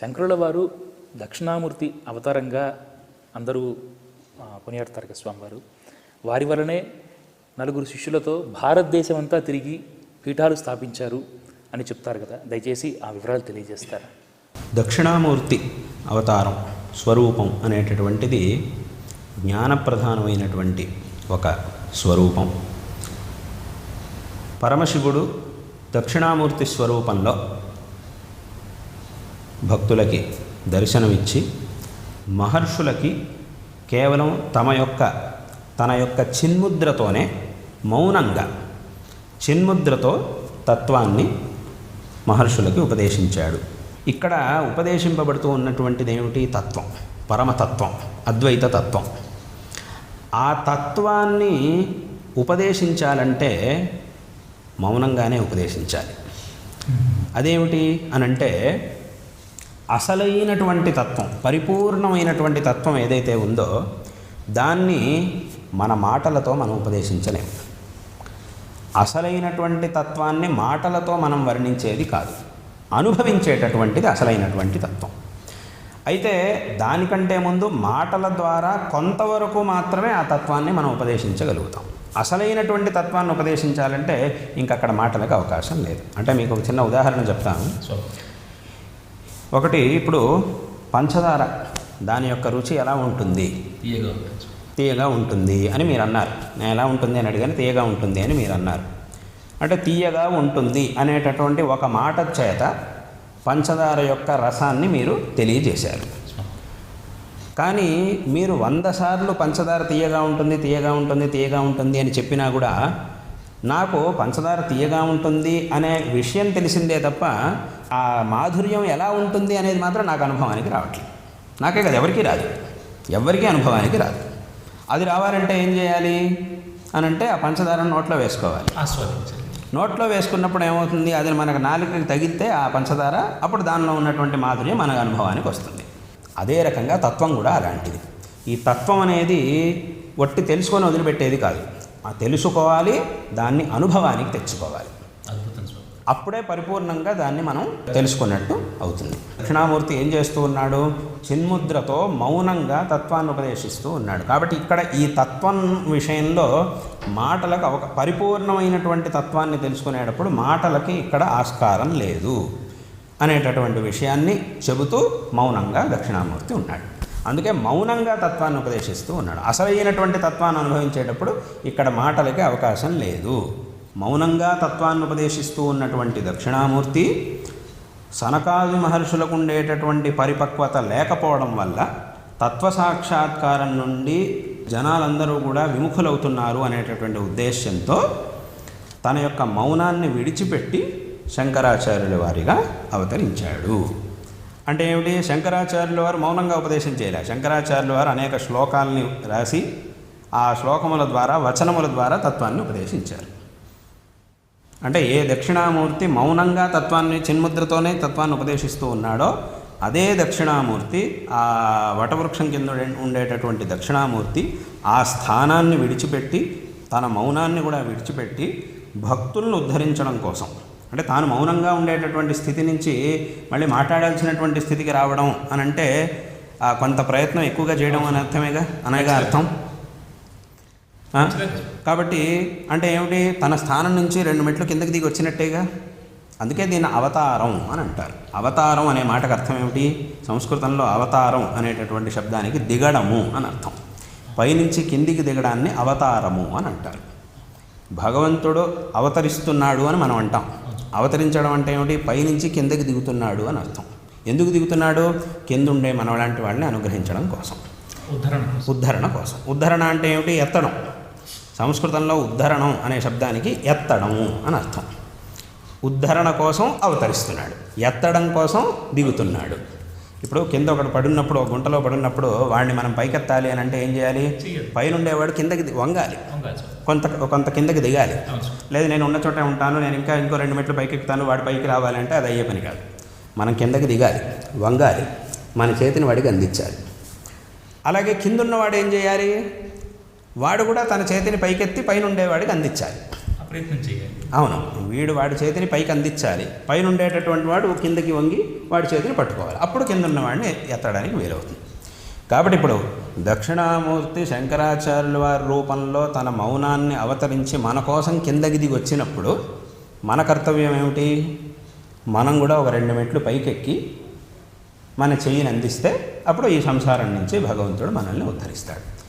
శంకరుల వారు దక్షిణామూర్తి అవతారంగా అందరూ కొనియాడతారు కదా స్వామివారు. వారి వలనే నలుగురు శిష్యులతో భారతదేశం అంతా తిరిగి పీఠాలు స్థాపించారు అని చెప్తారు కదా. దయచేసి ఆ వివరాలు తెలియజేస్తారు? దక్షిణామూర్తి అవతారం స్వరూపం అనేటటువంటిది జ్ఞానప్రధానమైనటువంటి ఒక స్వరూపం. పరమశివుడు దక్షిణామూర్తి స్వరూపంలో భక్తులకి దర్శనమిచ్చి మహర్షులకి కేవలం తమ యొక్క తన యొక్క చిన్ముద్రతోనే మౌనంగా చిన్ముద్రతో తత్వాన్ని మహర్షులకి ఉపదేశించాడు. ఇక్కడ ఉపదేశింపబడుతూ ఉన్నటువంటిది ఏమిటి? తత్వం పరమతత్వం అద్వైత తత్వం. ఆ తత్వాన్ని ఉపదేశించాలంటే మౌనంగానే ఉపదేశించాలి. అదేమిటి అనంటే అసలైనటువంటి తత్వం పరిపూర్ణమైనటువంటి తత్వం ఏదైతే ఉందో దాన్ని మన మాటలతో మనం ఉపదేశించలేము అసలైనటువంటి తత్వాన్ని మాటలతో మనం వర్ణించేది కాదు. అనుభవించేటటువంటిది అసలైనటువంటి తత్వం. అయితే దానికంటే ముందు మాటల ద్వారా కొంతవరకు మాత్రమే ఆ తత్వాన్ని మనం ఉపదేశించగలుగుతాం. అసలైనటువంటి తత్వాన్ని ఉపదేశించాలంటే ఇంకక్కడ మాటలకు అవకాశం లేదు. అంటే మీకు ఒక చిన్న ఉదాహరణ చెప్తాను. ఒకటి ఇప్పుడు పంచదార దాని యొక్క రుచి ఎలా ఉంటుంది? తీయగా ఉంటుంది. అని మీరు అన్నారు నేను ఎలా ఉంటుంది అని అడిగాను తీయగా ఉంటుంది అని మీరు అన్నారు అంటే తీయగా ఉంటుంది అనేటటువంటి ఒక మాట చేత పంచదార యొక్క రసాన్ని మీరు తెలియజేశారు. కానీ మీరు వంద సార్లు పంచదార తీయగా ఉంటుంది తీయగా ఉంటుంది తీయగా ఉంటుంది అని చెప్పినా కూడా నాకు పంచదార తీయగా ఉంటుంది అనే విషయం తెలిసిందే తప్ప ఆ మాధుర్యం ఎలా ఉంటుంది అనేది మాత్రం నాకు అనుభవానికి రావట్లేదు. నాకే కదా ఎవరికీ రాదు. ఎవరికీ అనుభవానికి రాదు. అది రావాలంటే ఏం చేయాలి? అని అంటే ఆ పంచదారను నోట్లో వేసుకోవాలి. ఆస్వాదించాలి. నోట్లో వేసుకున్నప్పుడు ఏమవుతుంది? అది మనకు నాలుకకి తగిలితే ఆ పంచదార అప్పుడు దానిలో ఉన్నటువంటి మాధుర్యం మన అనుభవానికి వస్తుంది. అదే రకంగా తత్వం కూడా అలాంటిది. ఈ తత్వం అనేది ఒట్టి తెలుసుకొని వదిలిపెట్టేది కాదు. తెలుసుకోవాలి దాన్ని అనుభవానికి తెచ్చుకోవాలి. అప్పుడే పరిపూర్ణంగా దాన్ని మనం తెలుసుకున్నట్టు అవుతుంది. దక్షిణామూర్తి ఏం చేస్తూ ఉన్నాడు? చిన్ముద్రతో మౌనంగా తత్వాన్ని ఉపదేశిస్తూ ఉన్నాడు. కాబట్టి ఇక్కడ ఈ తత్వం విషయంలో మాటలకు ఒక పరిపూర్ణమైనటువంటి తత్వాన్ని తెలుసుకునేటప్పుడు మాటలకి ఇక్కడ ఆస్కారం లేదు అనేటటువంటి విషయాన్ని చెబుతూ మౌనంగా దక్షిణామూర్తి ఉన్నాడు. అందుకే మౌనంగా తత్వాన్ని ఉపదేశిస్తూ ఉన్నాడు. అసలైనటువంటి తత్వాన్ని అనుభవించేటప్పుడు ఇక్కడ మాటలకి అవకాశం లేదు. మౌనంగా తత్వాన్ని ఉపదేశిస్తూ ఉన్నటువంటి దక్షిణామూర్తి సనకాది మహర్షులకు ఉండేటటువంటి పరిపక్వత లేకపోవడం వల్ల తత్వ సాక్షాత్కారం నుండి జనాలందరూ కూడా విముఖులవుతున్నారు అనేటటువంటి ఉద్దేశ్యంతో తన యొక్క మౌనాన్ని విడిచిపెట్టి శంకరాచార్యుల వారిగా అవతరించాడు. అంటే ఏమిటి? శంకరాచార్యుల వారు మౌనంగా ఉపదేశం చేయలే. శంకరాచార్యుల వారు అనేక శ్లోకాలని రాసి ఆ శ్లోకముల ద్వారా వచనముల ద్వారా తత్వాన్ని ఉపదేశించారు. అంటే ఏ దక్షిణామూర్తి మౌనంగా తత్వాన్ని చిన్ముద్రతోనే తత్వాన్ని ఉపదేశిస్తూ ఉన్నాడో అదే దక్షిణామూర్తి ఆ వటవృక్షం కింద ఉండేటటువంటి దక్షిణామూర్తి ఆ స్థానాన్ని విడిచిపెట్టి తన మౌనాన్ని కూడా విడిచిపెట్టి భక్తులను ఉద్ధరించడం కోసం అంటే తాను మౌనంగా ఉండేటటువంటి స్థితి నుంచి మళ్ళీ మాట్లాడాల్సినటువంటి స్థితికి రావడం అని అంటే కొంత ప్రయత్నం ఎక్కువగా చేయడం అని అర్థమేగా? అనేగా అర్థం? కాబట్టి అంటే ఏమిటి? తన స్థానం నుంచి రెండు మెట్లు కిందకి దిగి వచ్చినట్టేగా? అందుకే దీన్ని అవతారం అని అంటారు. అవతారం అనే మాటకు అర్థం ఏమిటి? సంస్కృతంలో అవతారం అనేటటువంటి శబ్దానికి దిగడము అని అర్థం. పైనుంచి కిందికి దిగడాన్ని అవతారము అని అంటారు. భగవంతుడు అవతరిస్తున్నాడు అని మనం అంటాం. అవతరించడం అంటే ఏమిటి? పైనుంచి కిందకి దిగుతున్నాడు అని అర్థం. ఎందుకు దిగుతున్నాడు? కింద ఉండే మనలాంటి వాళ్ళని అనుగ్రహించడం కోసం. ఉద్ధరణ ఉద్ధరణ కోసం. ఉద్ధరణ అంటే ఏమిటి? ఎత్తడం. సంస్కృతంలో ఉద్ధరణం అనే శబ్దానికి ఎత్తడము అని అర్థం. ఉద్ధరణ కోసం అవతరిస్తున్నాడు. ఎత్తడం కోసం దిగుతున్నాడు. ఇప్పుడు కింద ఒకటి పడున్నప్పుడు ఒక గుంటలో పడున్నప్పుడు వాడిని మనం పైకెత్తాలి అని అంటే ఏం చేయాలి. పైన ఉండేవాడు కిందకి వంగాలి. కొంత కొంత కిందకి దిగాలి. లేదు నేను ఉన్న చోటే ఉంటాను నేను ఇంకా ఇంకో రెండు మెట్లు పైకి ఎక్కుతాను వాడి పైకి రావాలంటే అది అయ్యే పని కాదు. మనం కిందకి దిగాలి వంగాలి మన చేతిని వాడికి అందించాలి. అలాగే కిందున్నవాడు ఏం చేయాలి? వాడు కూడా తన చేతిని పైకెత్తి పైన ఉండేవాడికి అందించాలి. ప్రయత్నం చేయాలి. అవును. వీడు వాడి చేతిని పైకి అందించాలి. పైన ఉండేటటువంటి వాడు కిందకి వంగి వాడి చేతిని పట్టుకోవాలి. అప్పుడు కింద ఉన్నవాడిని ఎత్తడానికి వీలవుతుంది. కాబట్టి ఇప్పుడు దక్షిణామూర్తి శంకరాచార్యుల వారి రూపంలో తన మౌనాన్ని అవతరించి మన కోసం కిందకి దిగి వచ్చినప్పుడు మన కర్తవ్యం ఏమిటి? మనం కూడా ఒక రెండు మెట్లు పైకెక్కి మన చెయ్యిని అందిస్తే అప్పుడు ఈ సంసారం నుంచి భగవంతుడు మనల్ని ఉద్ధరిస్తాడు.